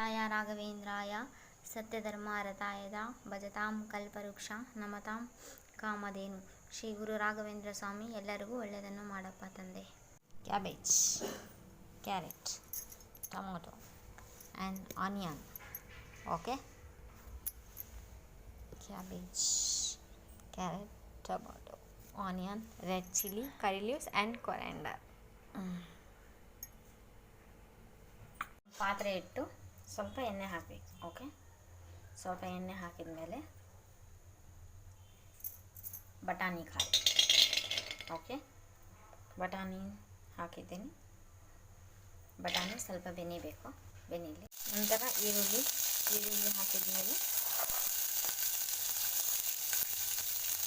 ಶ್ರೀರಾಯ ರಾಘವೇಂದ್ರಾಯ, ಸತ್ಯಧರ್ಮಾರತಾಯದ, ಭಜತಾಂ ಕಲ್ಪವೃಕ್ಷ, ನಮತಾಂ ಕಾಮಧೇನು. ಶ್ರೀ ಗುರು ರಾಘವೇಂದ್ರ ಸ್ವಾಮಿ ಎಲ್ಲರಿಗೂ ಒಳ್ಳೆಯದನ್ನು ಮಾಡಪ್ಪ ತಂದೆ. Cabbage, carrot, tomato and onion. Okay? Cabbage, carrot, tomato, onion, red chilli, curry leaves and coriander. ಪಾತ್ರೆ ಇಟ್ಟು ಸ್ವಲ್ಪ ಎಣ್ಣೆ ಹಾಕಬೇಕು ಓಕೆ ಸ್ವಲ್ಪ ಎಣ್ಣೆ ಹಾಕಿದ ಮೇಲೆ ಬಟಾಣಿ ಕಾಯಿ ಓಕೆ ಬಟಾಣಿ ಹಾಕಿದ್ದೀನಿ. ಬಟಾಣಿ ಸ್ವಲ್ಪ ಬೆನಿಬೇಕು, ಬೆನೀಲಿ. ನಂತರ ಈರುಳ್ಳಿ ಈರುಳ್ಳಿ ಹಾಕಿದ ಮೇಲೆ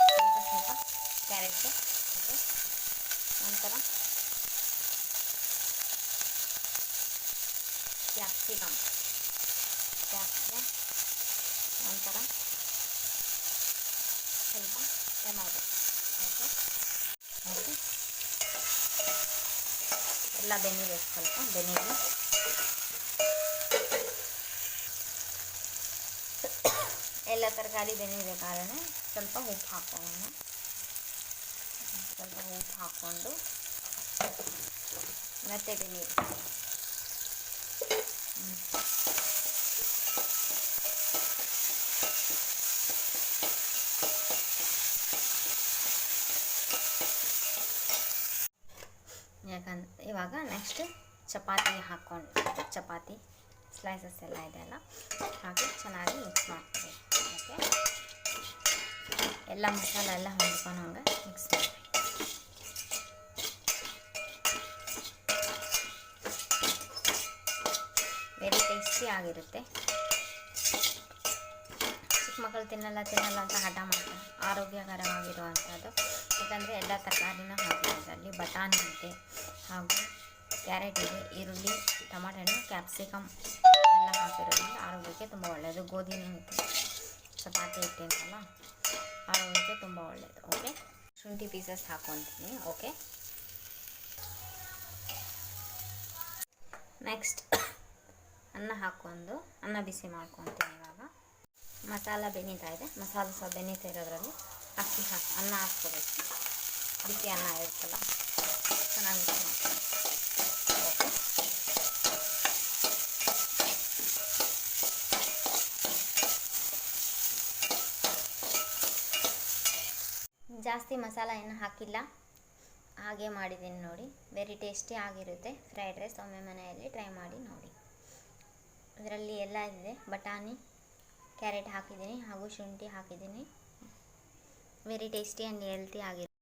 ಸ್ವಲ್ಪ ಸ್ವಲ್ಪ ಕ್ಯಾರೆಟ್ ಓಕೆ ನಂತರ ಕ್ಯಾಪ್ಸಿಕಮ್. ಕ್ಯಾಪ್ಸಿಕಮ್ ನಂತರ ಸ್ವಲ್ಪ ಟೊಮ್ಯಾಟೊ ಓಕೆ? ಓಕೆ? ಎಲ್ಲ ಬೆನಿಬೇಕು ಸ್ವಲ್ಪ ಬೆನಿಗೆ ಎಲ್ಲ ತರಕಾರಿ ಬೆನಿಬೇಕಾದ್ರೆ ಸ್ವಲ್ಪ ಉಪ್ಪು ಹಾಕೋಣ. ಸ್ವಲ್ಪ ಉಪ್ಪು ಹಾಕ್ಕೊಂಡು ಮತ್ತೆ ಬೆನೀರು ಯಾಕಂದ್ರೆ ಇವಾಗ ನೆಕ್ಸ್ಟ್ ಚಪಾತಿ ಹಾಕ್ಕೊಂಡು ಚಪಾತಿ ಸ್ಲೈಸಸ್ ಎಲ್ಲ ಇದೆಲ್ಲ ಹಾಕಿ ಚೆನ್ನಾಗಿ ಮಿಕ್ಸ್ ಮಾಡ್ತೀವಿ ಓಕೆ ಎಲ್ಲ ಮಸಾಲ ಎಲ್ಲ ಹಂಗೆ ಮಿಕ್ಸ್ ಮಾಡ್ತೀವಿ ವೆರಿ ಟೇಸ್ಟಿ ಆಗಿರುತ್ತೆ. ಚಿಕ್ಕ ಮಕ್ಕಳು ತಿನ್ನಲ್ಲ ತಿನ್ನಲ್ಲ ಅಂತ ಹಠ ಮಾಡ್ತಾರೆ. ಆರೋಗ್ಯಕರವಾಗಿರುವಂಥದ್ದು ಯಾಕಂದರೆ ಎಲ್ಲ ತರಕಾರಿನ ಹಾಕಿರೋದ್ರಲ್ಲಿ ಬಟಾಣಿ ಇದೆ. ಹಾಗೂ ಕ್ಯಾರೆಟ್ ಇದೆ ಈರುಳ್ಳಿ ಟೊಮಾಟೊ ಹಣ್ಣು ಕ್ಯಾಪ್ಸಿಕಮ್ ಎಲ್ಲ ಹಾಕಿರೋದ್ರಿಂದ ಆರೋಗ್ಯಕ್ಕೆ ತುಂಬ ಒಳ್ಳೆಯದು ಗೋಧಿನೂ ಇತ್ತು ಚಪಾತಿ ಹಿಟ್ಟಿನಲ್ಲ ಆರೋಗ್ಯಕ್ಕೆ ತುಂಬ ಒಳ್ಳೆಯದು ಓಕೆ? ಶುಂಠಿ ಪೀಸಸ್ ಹಾಕೊತೀನಿ, ಓಕೆ? ನೆಕ್ಸ್ಟ್ ಅನ್ನ ಹಾಕ್ಕೊಂಡು, ಅನ್ನ ಬಿಸಿ ಮಾಡ್ಕೊತೀನಿ ಇವಾಗ. ಮಸಾಲ ಬೆನೀತಾ ಇದೆ. ಮಸಾಲ ಸಹ ಬೆನೀತಾ ಇರೋದ್ರಲ್ಲಿ ಅಕ್ಕಿ ಹಾಕಿ, ಅನ್ನ ಹಾಕ್ಕೋಬೇಕು. ಬಿಸಿ ಅನ್ನ ಇರುತ್ತಲ್ಲ. ಚೆನ್ನಾಗಿ ಜಾಸ್ತಿ ಮಸಾಲ ಏನು ಹಾಕಿಲ್ಲ. ಹಾಗೆ ಮಾಡಿದ್ದೀನಿ ನೋಡಿ. ವೆರಿ ಟೇಸ್ಟಿ ಆಗಿರುತ್ತೆ. ಫ್ರೈಡ್ ರೈಸ್ ಒಮ್ಮೆ ಮನೆಯಲ್ಲಿ ಟ್ರೈ ಮಾಡಿ ನೋಡಿ. ಅದರಲ್ಲಿ ಎಲ್ಲ ಇದೆ. ಬಟಾಣಿ, ಕ್ಯಾರೆಟ್ ಹಾಕಿದ್ದೀನಿ ಹಾಗೂ ಶುಂಠಿ ಹಾಕಿದ್ದೀನಿ. ವೆರಿ ಟೇಸ್ಟಿ ಆ್ಯಂಡ್ ಹೆಲ್ತಿ ಆಗಿರುತ್ತೆ.